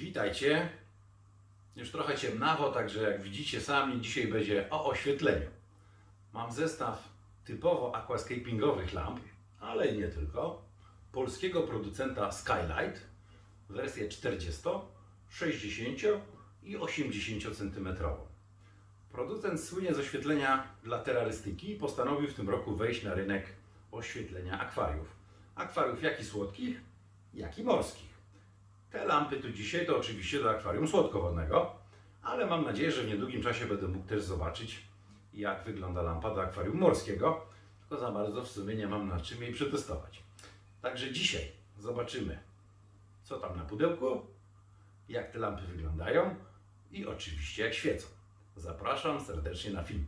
Witajcie. Już trochę ciemnawo, także jak widzicie sami, dzisiaj będzie o oświetleniu. Mam zestaw typowo aquascapingowych lamp, ale nie tylko. Polskiego producenta Skylight, wersję 40, 60 i 80 cm. Producent słynie z oświetlenia dla terrorystyki i postanowił w tym roku wejść na rynek oświetlenia akwariów. Akwariów jak i słodkich, jak i morskich. Te lampy tu dzisiaj to oczywiście do akwarium słodkowodnego, ale mam nadzieję, że w niedługim czasie będę mógł też zobaczyć, jak wygląda lampa do akwarium morskiego. Tylko za bardzo w sumie nie mam na czym jej przetestować. Także dzisiaj zobaczymy, co tam na pudełku, jak te lampy wyglądają i oczywiście jak świecą. Zapraszam serdecznie na film.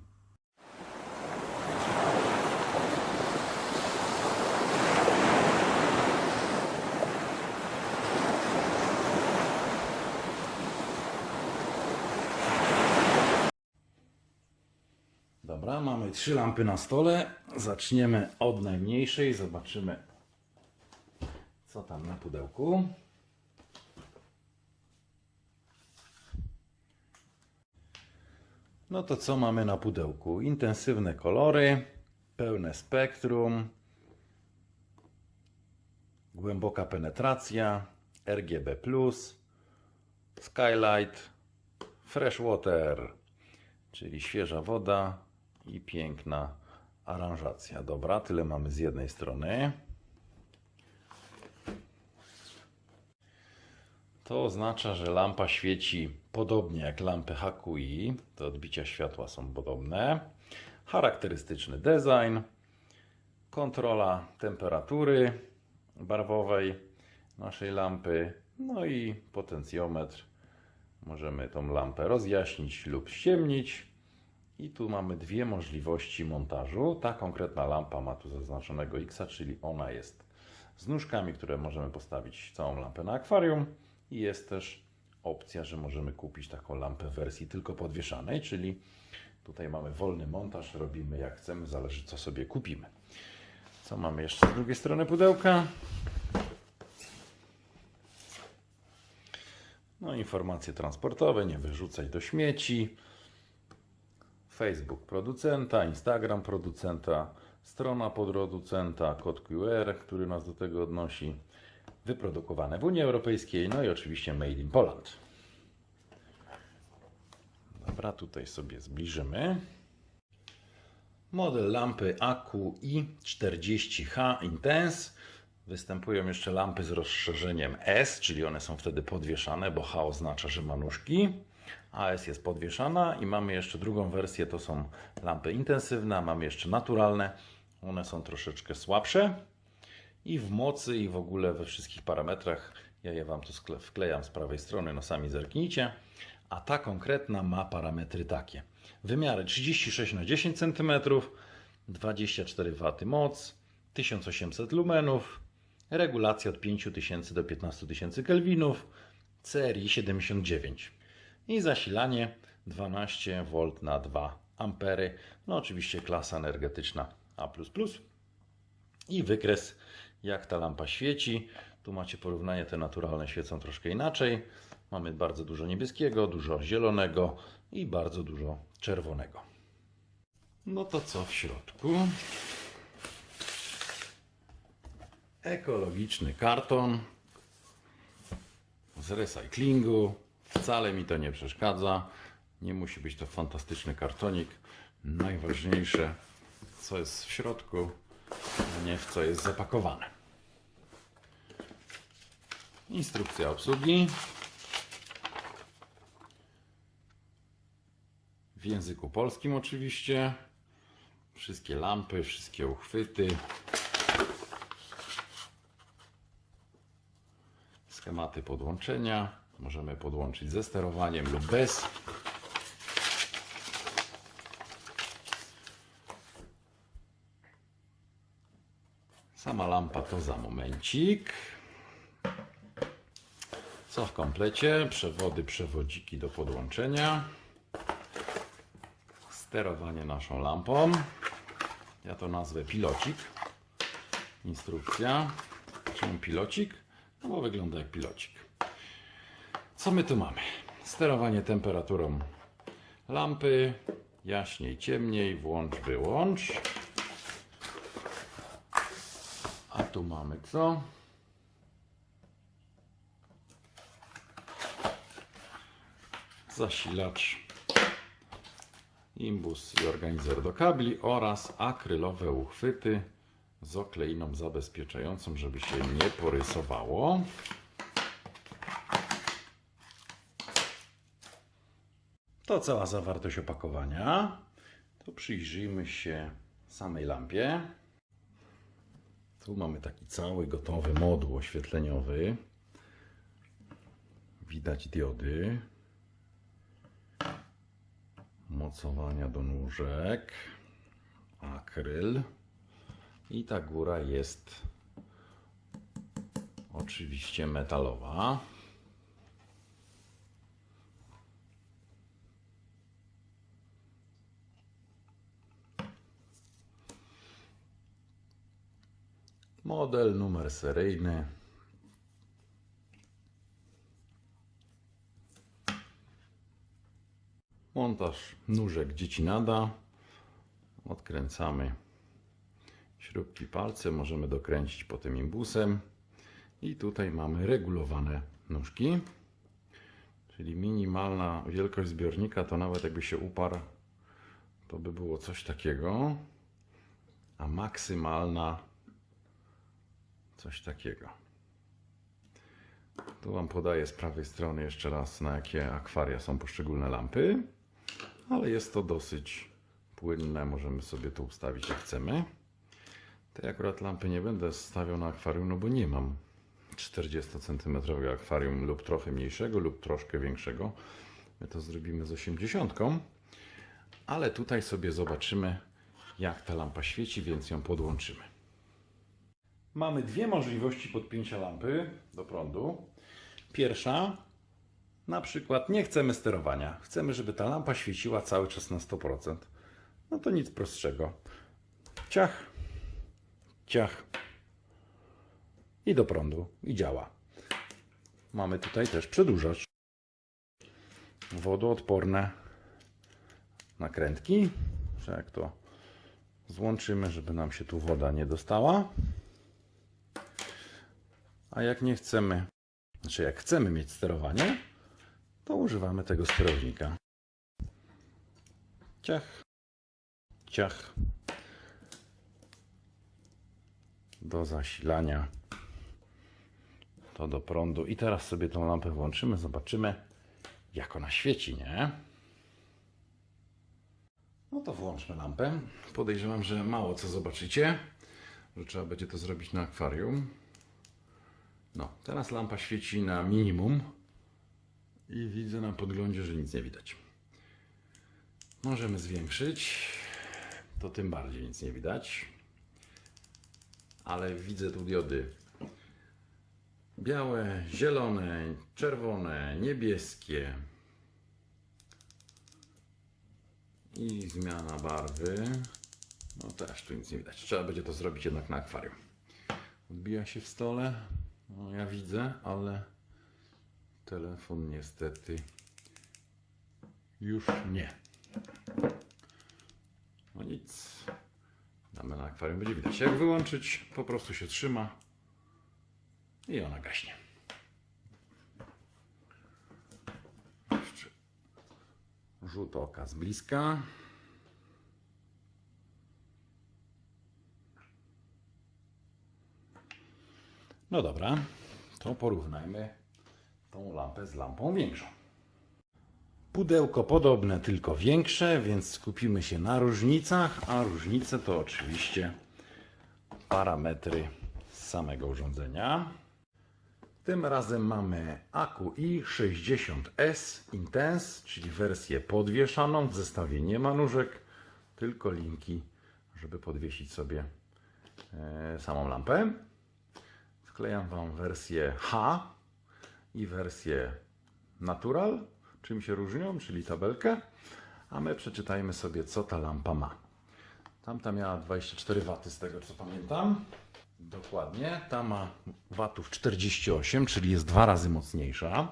Dobra, trzy lampy na stole. Zaczniemy od najmniejszej. Zobaczymy, co tam na pudełku. No to co mamy na pudełku? Intensywne kolory, pełne spektrum, głęboka penetracja, RGB, Skylight, Freshwater, czyli świeża woda i piękna aranżacja. Dobra, tyle mamy z jednej strony. To oznacza, że lampa świeci podobnie jak lampy HQI. Te odbicia światła są podobne. Charakterystyczny design, kontrola temperatury barwowej naszej lampy, no i potencjometr. Możemy tą lampę rozjaśnić lub ściemnić. I tu mamy dwie możliwości montażu. Ta konkretna lampa ma tu zaznaczonego X, czyli ona jest z nóżkami, które możemy postawić całą lampę na akwarium. I jest też opcja, że możemy kupić taką lampę w wersji tylko podwieszanej, czyli tutaj mamy wolny montaż, robimy jak chcemy, zależy co sobie kupimy. Co mamy jeszcze z drugiej strony pudełka? No, informacje transportowe, nie wyrzucaj do śmieci. Facebook producenta, Instagram producenta, strona producenta, kod QR, który nas do tego odnosi. Wyprodukowane w Unii Europejskiej, no i oczywiście Made in Poland. Dobra, tutaj sobie zbliżymy. Model lampy AQI 40H Intense. Występują jeszcze lampy z rozszerzeniem S, czyli one są wtedy podwieszane, bo H oznacza, że ma nóżki. AS jest podwieszana i mamy jeszcze drugą wersję, to są lampy intensywne, a mamy jeszcze naturalne. One są troszeczkę słabsze i w mocy i w ogóle we wszystkich parametrach. Ja je Wam tu wklejam z prawej strony, no sami zerknijcie. A ta konkretna ma parametry takie. Wymiary 36 na 10 cm, 24 W moc, 1800 lumenów, regulacja od 5000 do 15000 kelwinów, CRI 79 i zasilanie 12V na 2 ampery. No oczywiście klasa energetyczna A++ i wykres jak ta lampa świeci. Tu macie porównanie, te naturalne świecą troszkę inaczej. Mamy bardzo dużo niebieskiego, dużo zielonego i bardzo dużo czerwonego. No to co w środku? Ekologiczny karton z recyklingu. Wcale mi to nie przeszkadza. Nie musi być to fantastyczny kartonik. Najważniejsze, co jest w środku, a nie w co jest zapakowane. Instrukcja obsługi. W języku polskim oczywiście. Wszystkie lampy, wszystkie uchwyty. Schematy podłączenia. Możemy podłączyć ze sterowaniem lub bez. Sama lampa to za momencik. Co w komplecie? Przewody, przewodziki do podłączenia. Sterowanie naszą lampą. Ja to nazwę pilocik. Instrukcja. Czemu pilocik? No bo wygląda jak pilocik. Co my tu mamy? Sterowanie temperaturą lampy, jaśniej, ciemniej, włącz, wyłącz. A tu mamy co? Zasilacz, imbus i organizer do kabli oraz akrylowe uchwyty z okleiną zabezpieczającą, żeby się nie porysowało. To cała zawartość opakowania. To przyjrzyjmy się samej lampie. Tu mamy taki cały gotowy moduł oświetleniowy. Widać diody. Mocowania do nóżek. Akryl. I ta góra jest oczywiście metalowa. Model, numer seryjny. Montaż nóżek dzieci nada. Odkręcamy śrubki palce, możemy dokręcić potem imbusem. I tutaj mamy regulowane nóżki. Czyli minimalna wielkość zbiornika to nawet jakby się uparł, to by było coś takiego. A maksymalna coś takiego. Tu Wam podaję z prawej strony jeszcze raz, na jakie akwaria są poszczególne lampy, ale jest to dosyć płynne, możemy sobie to ustawić jak chcemy. Tej akurat lampy nie będę stawiał na akwarium, no bo nie mam 40 cm akwarium lub trochę mniejszego lub troszkę większego. My to zrobimy z 80, ale tutaj sobie zobaczymy jak ta lampa świeci, więc ją podłączymy. Mamy dwie możliwości podpięcia lampy do prądu. Pierwsza, na przykład nie chcemy sterowania, chcemy, żeby ta lampa świeciła cały czas na 100%. No to nic prostszego. Ciach, ciach i do prądu i działa. Mamy tutaj też przedłużacz. Wodoodporne nakrętki. Jak to złączymy, żeby nam się tu woda nie dostała. A jak nie chcemy, znaczy jak chcemy mieć sterowanie, to używamy tego sterownika. Ciach, ciach. Do zasilania. To do prądu. I teraz sobie tą lampę włączymy, zobaczymy jak ona świeci, nie? No to włączmy lampę. Podejrzewam, że mało co zobaczycie, że trzeba będzie to zrobić na akwarium. No, teraz lampa świeci na minimum i widzę na podglądzie, że nic nie widać. Możemy zwiększyć, to tym bardziej nic nie widać, ale widzę tu diody białe, zielone, czerwone, niebieskie i zmiana barwy. No też tu nic nie widać. Trzeba będzie to zrobić jednak na akwarium. Odbija się w stole. No, ja widzę, ale telefon niestety już nie. No nic. Damy na akwarium, będzie widać. Jak wyłączyć, po prostu się trzyma i ona gaśnie. Jeszcze rzut oka z bliska. No dobra, to porównajmy tą lampę z lampą większą. Pudełko podobne, tylko większe, więc skupimy się na różnicach, a różnice to oczywiście parametry samego urządzenia. Tym razem mamy AQI 60S Intense, czyli wersję podwieszaną. W zestawie nie ma nóżek, tylko linki, żeby podwiesić sobie e, samą lampę. Wklejam Wam wersję H i wersję Natural. Czym się różnią, czyli tabelkę. A my przeczytajmy sobie, co ta lampa ma. Tamta miała 24 W z tego co pamiętam. Dokładnie. Ta ma watów 48, czyli jest dwa razy mocniejsza.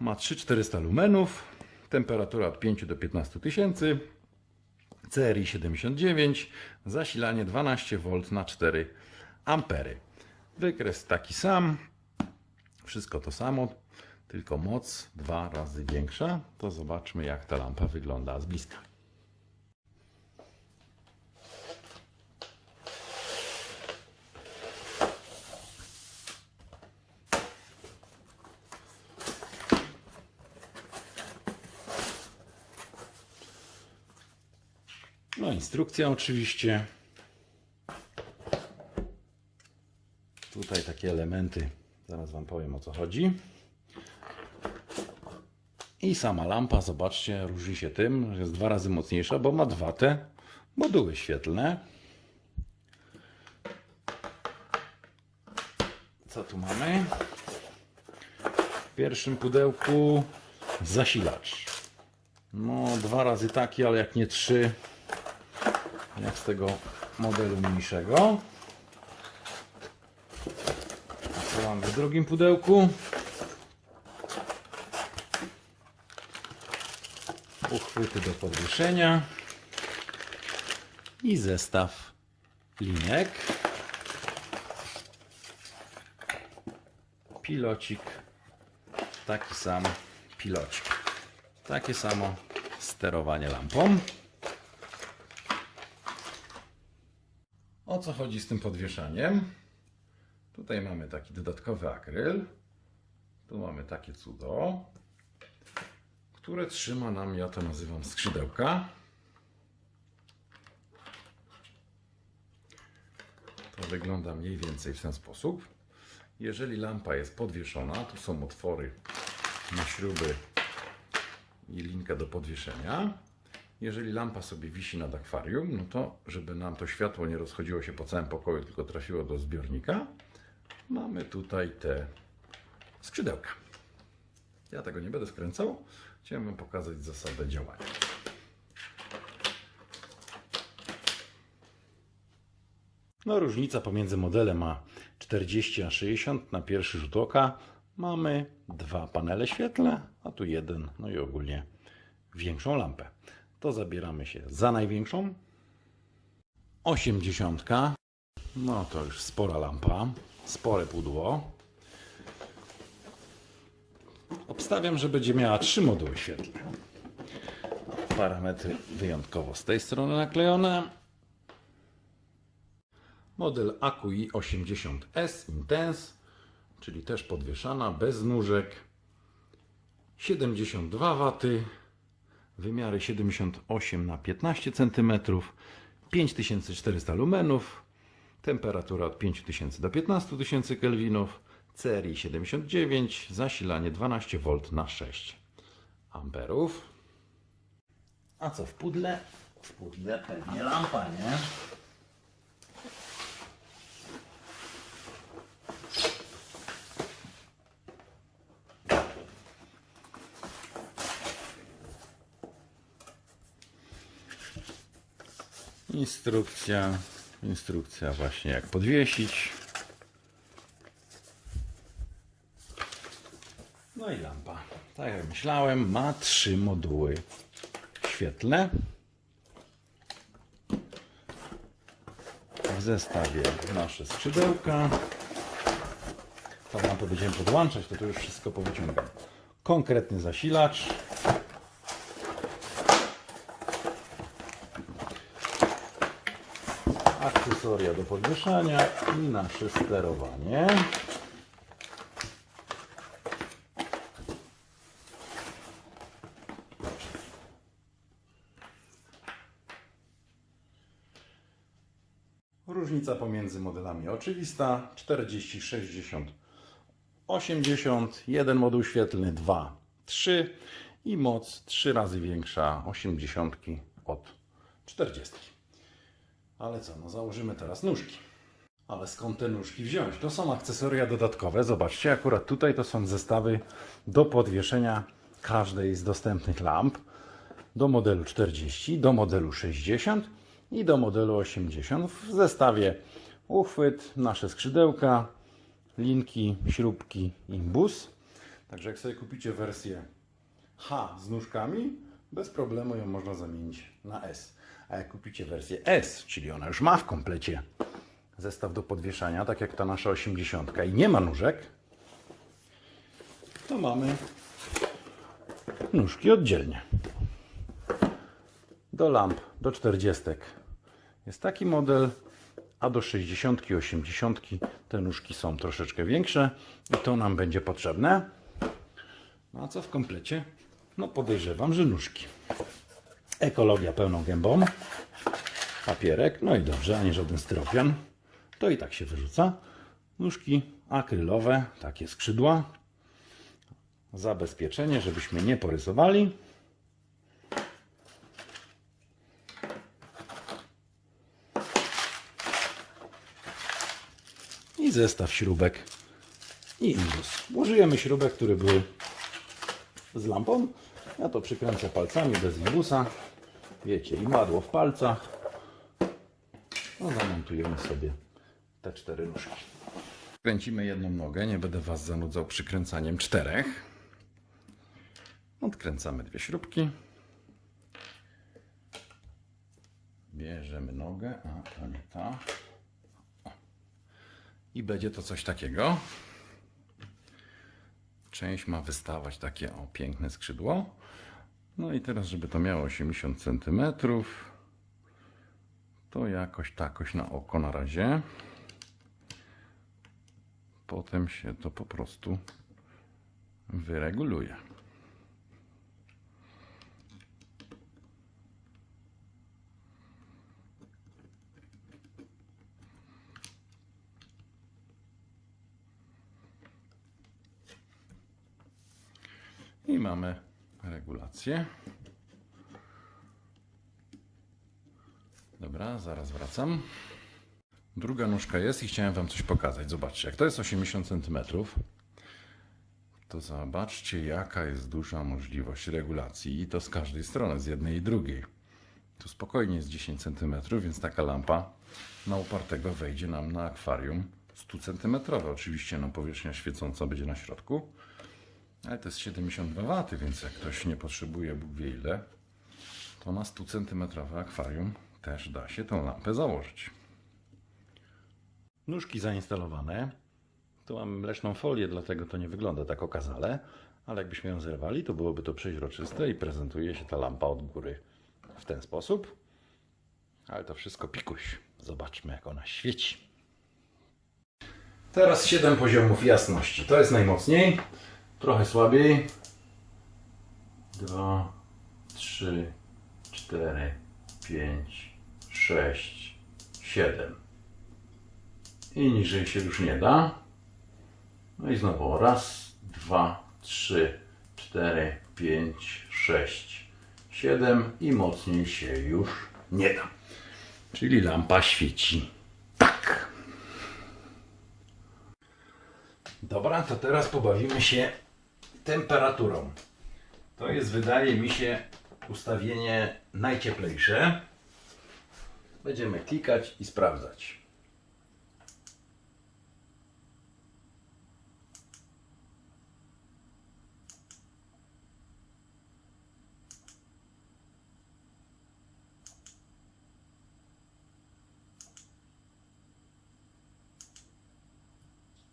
Ma 3400 lumenów, temperatura od 5 do 15 tysięcy, CRI 79, zasilanie 12V na 4 ampery. Wykres taki sam, wszystko to samo, tylko moc dwa razy większa. To zobaczmy jak ta lampa wygląda z bliska. No, instrukcja oczywiście. Tutaj takie elementy, zaraz Wam powiem o co chodzi. I sama lampa, zobaczcie, różni się tym, jest dwa razy mocniejsza, bo ma dwa te moduły świetlne. Co tu mamy? W pierwszym pudełku zasilacz. No, dwa razy taki, ale jak nie trzy, jak z tego modelu mniejszego. A co mamy w drugim pudełku? Uchwyty do podwieszenia i zestaw linek. Pilocik, taki sam pilocik. Takie samo sterowanie lampą. O co chodzi z tym podwieszaniem? Tutaj mamy taki dodatkowy akryl. Tu mamy takie cudo, które trzyma nam, ja to nazywam skrzydełka. To wygląda mniej więcej w ten sposób. Jeżeli lampa jest podwieszona, tu są otwory na śruby i linkę do podwieszenia. Jeżeli lampa sobie wisi nad akwarium, no to żeby nam to światło nie rozchodziło się po całym pokoju, tylko trafiło do zbiornika, mamy tutaj te skrzydełka. Ja tego nie będę skręcał. Chciałem Wam pokazać zasadę działania. No różnica pomiędzy modelem a 40 a 60 na pierwszy rzut oka mamy dwa panele świetlne, a tu jeden, no i ogólnie większą lampę. To zabieramy się za największą. 80. No to już spora lampa, spore pudło. Obstawiam, że będzie miała trzy moduły świetlne. Parametry wyjątkowo z tej strony naklejone. Model AQI 80S Intense, czyli też podwieszana, bez nóżek. 72 W, wymiary 78 na 15 cm, 5400 lumenów, temperatura od 5000 do 15 000 kelwinów, CRI 79, zasilanie 12V na 6 amperów. A co w pudle? W pudle pewnie lampa, nie? Instrukcja, instrukcja właśnie jak podwiesić. No i lampa. Tak jak myślałem, ma trzy moduły świetlne. W zestawie nasze skrzydełka. Tą lampę będziemy podłączać, to tu już wszystko powyciągam. Konkretny zasilacz. Akcesoria do podwieszania i nasze sterowanie. Różnica pomiędzy modelami oczywista. 40, 60, 80, jeden moduł świetlny, 2, 3 i moc 3 razy większa 80 od 40. Ale co, no założymy teraz nóżki. Ale skąd te nóżki wziąć? To są akcesoria dodatkowe. Zobaczcie, akurat tutaj to są zestawy do podwieszenia każdej z dostępnych lamp. Do modelu 40, do modelu 60 i do modelu 80. W zestawie uchwyt, nasze skrzydełka, linki, śrubki, imbus. Także jak sobie kupicie wersję H z nóżkami, bez problemu ją można zamienić na S. A jak kupicie wersję S, czyli ona już ma w komplecie zestaw do podwieszania, tak jak ta nasza 80 i nie ma nóżek, to mamy nóżki oddzielnie. Do lamp, do 40 jest taki model, a do 60 i 80 te nóżki są troszeczkę większe i to nam będzie potrzebne. No a co w komplecie? No podejrzewam, że nóżki. Ekologia pełną gębą. Papierek, no i dobrze, a nie żaden styropian. To i tak się wyrzuca. Nóżki akrylowe, takie skrzydła. Zabezpieczenie, żebyśmy nie porysowali. I zestaw śrubek i imbus. Użyjemy śrubek, które były z lampą. Ja to przykręcę palcami bez imbusa. Wiecie, i madło w palcach. No zamontujemy sobie te cztery nóżki. Kręcimy jedną nogę, nie będę Was zanudzał przykręcaniem czterech. Odkręcamy dwie śrubki. Bierzemy nogę, a to nie ta. I będzie to coś takiego. Część ma wystawać takie o piękne skrzydło. No i teraz, żeby to miało 80 cm, to jakoś takoś na oko na razie. Potem się to po prostu wyreguluje. I mamy regulację. Dobra, zaraz wracam. Druga nóżka jest i chciałem Wam coś pokazać. Zobaczcie, jak to jest 80 cm, to zobaczcie, jaka jest duża możliwość regulacji i to z każdej strony, z jednej i drugiej. Tu spokojnie jest 10 cm, więc taka lampa na upartego wejdzie nam na akwarium 100 cm. Oczywiście no, powierzchnia świecąca będzie na środku, ale to jest 72 W, więc jak ktoś nie potrzebuje Bóg wie ile, to na 100 cm akwarium też da się tą lampę założyć. Nóżki zainstalowane. Tu mamy mleczną folię, dlatego to nie wygląda tak okazale, ale jakbyśmy ją zerwali, to byłoby to przeźroczyste i prezentuje się ta lampa od góry w ten sposób. Ale to wszystko pikuś. Zobaczmy, jak ona świeci. Teraz 7 poziomów jasności. To jest najmocniej, trochę słabiej. 2, 3, 4, 5, 6, 7. I niżej się już nie da. No i znowu raz, dwa, trzy, cztery, pięć, sześć, siedem i mocniej się już nie da. Czyli lampa świeci tak. Dobra, to teraz pobawimy się temperaturą. To jest, wydaje mi się, ustawienie najcieplejsze. Będziemy klikać i sprawdzać.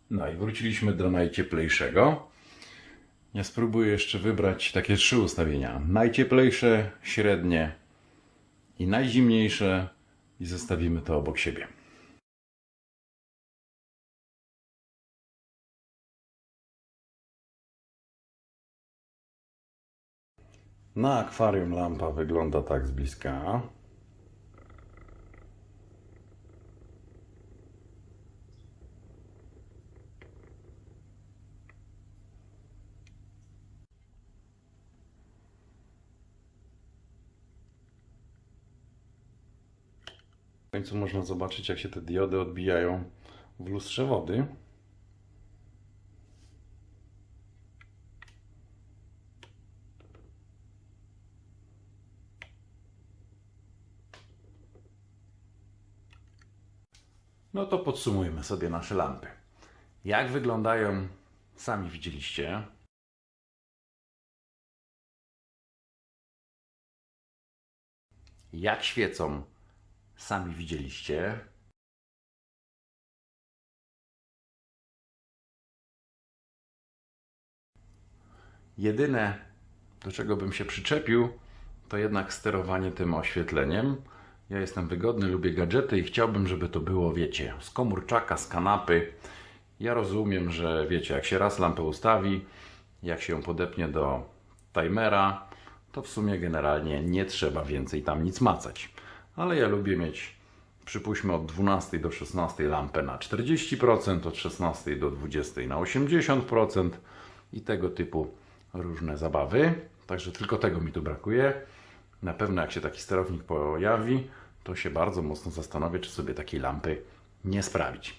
No i wróciliśmy do najcieplejszego. Ja spróbuję jeszcze wybrać takie trzy ustawienia. Najcieplejsze, średnie i najzimniejsze i zestawimy to obok siebie. Na akwarium lampa wygląda tak z bliska. końcu można zobaczyć, jak się te diody odbijają w lustrze wody. No to podsumujmy sobie nasze lampy. Jak wyglądają, sami widzieliście. Jak świecą, sami widzieliście. Jedyne, do czego bym się przyczepił, to jednak sterowanie tym oświetleniem. Ja jestem wygodny, lubię gadżety i chciałbym, żeby to było, wiecie, z komórczaka, z kanapy. Ja rozumiem, że wiecie, jak się raz lampę ustawi, jak się ją podepnie do timera, to w sumie generalnie nie trzeba więcej tam nic macać. Ale ja lubię mieć, przypuśćmy, od 12 do 16 lampę na 40%, od 16 do 20 na 80% i tego typu różne zabawy. Także tylko tego mi tu brakuje. Na pewno jak się taki sterownik pojawi, to się bardzo mocno zastanowię, czy sobie takiej lampy nie sprawić.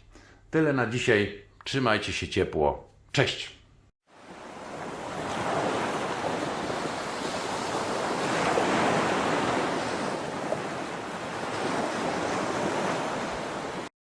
Tyle na dzisiaj. Trzymajcie się ciepło. Cześć!